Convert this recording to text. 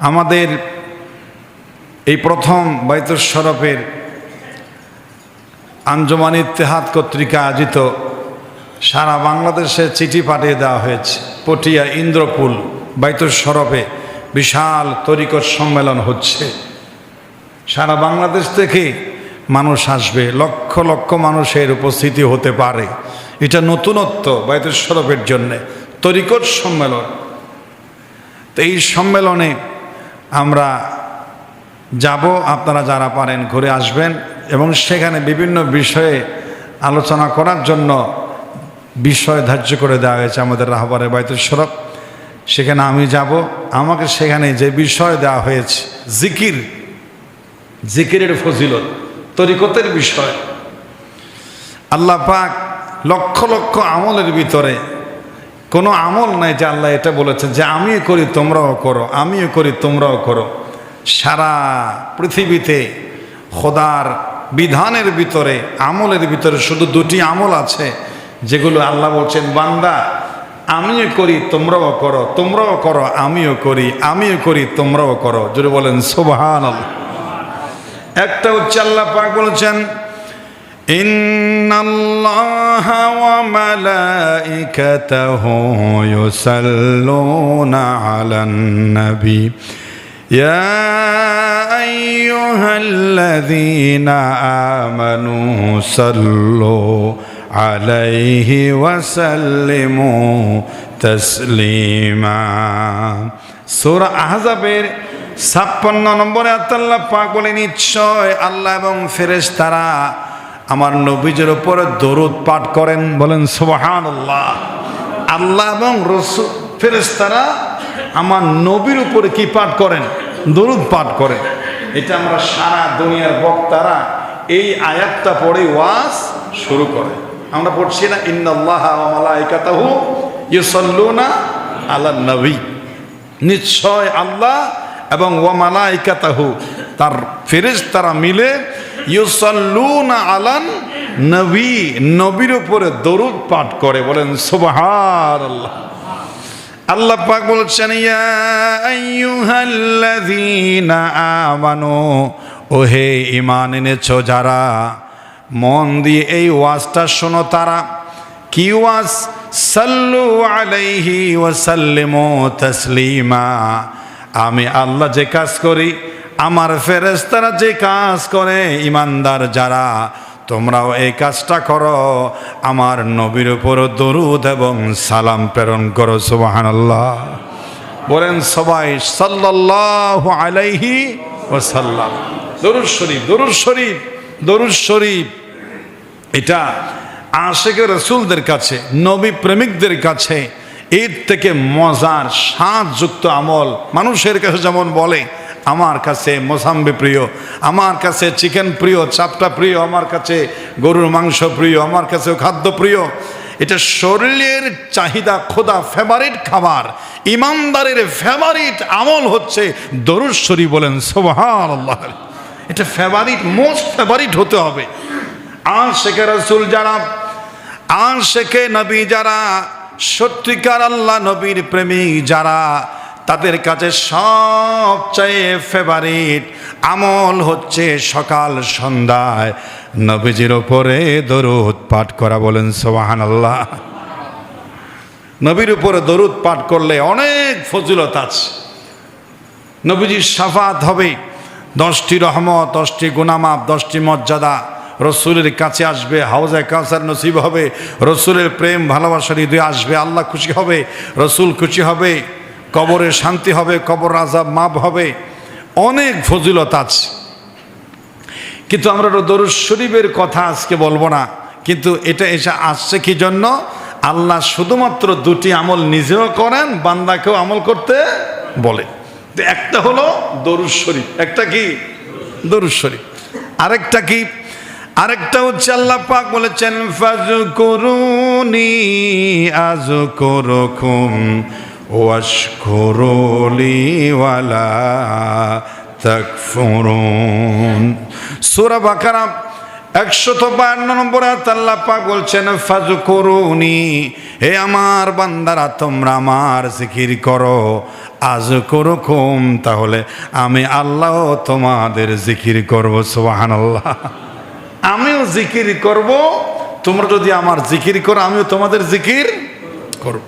আমাদের এই প্রথম বাইতুল শরফের আঞ্জমান ইত্তেহাদ কর্তৃক আয়োজিত সারা বাংলাদেশে চিঠি পাঠিয়ে দেওয়া হয়েছে। পটিয়া ইন্দ্রপুল বাইতুল শরফে বিশাল তরিকত সম্মেলন হচ্ছে। সারা বাংলাদেশ থেকে মানুষ আসবে, লক্ষ লক্ষ মানুষের উপস্থিতি হতে পারে। এটা নতুনত্ব বাইতুল শরফের জন্যে। তরিকত সম্মেলন। তো এই সম্মেলনে আমরা যাব, আপনারা যারা পারেন ঘুরে আসবেন এবং সেখানে বিভিন্ন বিষয়ে আলোচনা করার জন্য বিষয় ধার্য করে দেওয়া হয়েছে আমাদের রাহবারে বাইতুল শরফ সেখানে আমি যাব, আমাকে সেখানে যে বিষয় দেওয়া হয়েছে, জিকির, জিকিরের ফজিলত, তরিকতের বিষয়, আল্লাহ পাক লক্ষ লক্ষ আমলের ভিতরে কোনো আমল নাই যে আল্লাহ এটা বলেছে যে আমিও করি, তোমরাও করো, আমিও করি, তোমরাও করো। সারা পৃথিবীতে খোদার বিধানের ভিতরে, আমলের ভিতরে শুধু দুটি আমল আছে, যেগুলো আল্লাহ বলছেন, বান্দা, আমিও করি, তোমরাও করো তোমরাও করো, আমিও করি আমিও করি, তোমরাও করো। যদি বলেন সোবাহান একটা হচ্ছে আল্লাহ পাক বলেছেন إن الله وملائكته يصلون على النبي يا أيها الذين آمنوا صلوا عليه وسلموا تسليما সূরা আহজাবের ছাপ্পান্ন নম্বরে আত্মাল্লাহ পাক বলে নিশ্চয় আল্লাহ এবং ফেরেশতারা আমার নবীজের উপরে দরুদ পাঠ করেন, বলেন সুবাহান আল্লাহ আল্লাহ এবং রসুল, ফেরেশতারা আমার নবীর উপরে কি পাঠ করেন? দরুদ পাঠ করেন এটা আমরা সারা দুনিয়ার বক্তারা এই আয়াতটা পড়ে ওয়াজ শুরু করে। আমরা পড়ছি না মালাইকাতাহু ইউসাল্লুনা আলা নবী। নিশ্চয় আল্লাহ এবং ওয়া মালাইকাতাহু, তার ফেরেশতারা মিলে ইউসাল্লুনা আলান নবী, নবীর উপরে দরুদ পাঠ করে, বলেন সুবহানাল্লাহ। আল্লাহ পাক বলছেন, ইয়া আইয়ুহাল্লাযীনা আমানু, ওহে ঈমান এনেছো যারা, মন দিয়ে এই ওয়াজটা শোনো তারা। কি ওয়াজ? সাল্লু আলাইহি ওয়াসাল্লিমু তাসলিমা। আমি আল্লাহ যে কাজ করি আমার ফেরেশতারা যে কাজ করে, ইমানদার যারা, তোমরাও এই কাজটা করো। আমার নবীর উপর দরুদ এবং সালাম প্রেরণ করো, সুবহানাল্লাহ। বলেন সবাই, সাল্লাল্লাহু আলাইহি ওয়াসাল্লাম। দরুদ শরীফ দরুদ শরীফ দরুদ শরীফ। এটা আশেকের রসুলদের কাছে, নবী প্রেমিকদের কাছে এর থেকে মজার স্বাদযুক্ত আমল। মানুষের কাছে যেমন বলে আমার কাছে মোসাম্বি প্রিয়, আমার কাছে চিকেন প্রিয়, চাপটা প্রিয়, আমার কাছে গরুর মাংস প্রিয়, আমার কাছে খাদ্য প্রিয়। এটা শরীরের চাহিদা খোদা ফেভারিট খাবার। ইমানদারের ফেভারিট আমল হচ্ছে দরুশ্বরী বলেন সোহান আল্লাহ এটা ফেভারিট মোস্ট ফেভারিট হতে হবে। আর শেখে রসুল যারা আর শেখে নবী যারা, সত্যিকার আল্লাহ নবীর প্রেমিক যারা তাদের কাছে সবচেয়ে ফেভারিট আমল হচ্ছে সকাল সন্ধ্যায়। নবীজির ওপরে দরুদ পাঠ করা বলেন সোহান আল্লাহ নবীর উপরে দরুদ পাঠ করলে অনেক ফজিলত আছে। নবীজির সাফাত হবে। দশটি রহমত, দশটি গুনামাপ, দশটি মর্যাদা রসুলের কাছে আসবে, হাউজে কাউসার নসিব হবে। রসুলের প্রেম, ভালোবাসার হৃদয় আসবে, আল্লাহ খুশি হবে, রসুল খুশি হবে। কবরে শান্তি হবে, কবর আজাব মাপ হবে, অনেক ফজিলত আছে। কিন্তু আমরা দরুদ শরীফের কথা আজকে বলব না, কিন্তু এটা এসে আসছে কি জন্য? আল্লাহ শুধুমাত্র দুটি আমল নিজেও করেন, বান্দাকেও আমল করতে বলে। তো একটা হলো দরুদ শরীফ, একটা কি? দরুদ শরীফ। আরেকটা কি? আরেকটা হচ্ছে আল্লাহ পাক বলেছেন ফাজকুরুনি আযকুরুকুম ওয়াশকুরুলি ওয়ালা তাকফুরুন। সূরা বাকারা একশত বায়ান্ন নম্বর আল্লাহ বলছেন ফাজু করুনি হে আমার বান্দারা, তোমরা আমার জিকির করো। আজ করুকুম তাহলে আমি আল্লাহ তোমাদের জিকির করব সুবাহান আল্লাহ আমিও জিকির করব, তোমরা যদি আমার জিকির করো, আমিও তোমাদের জিকির করব।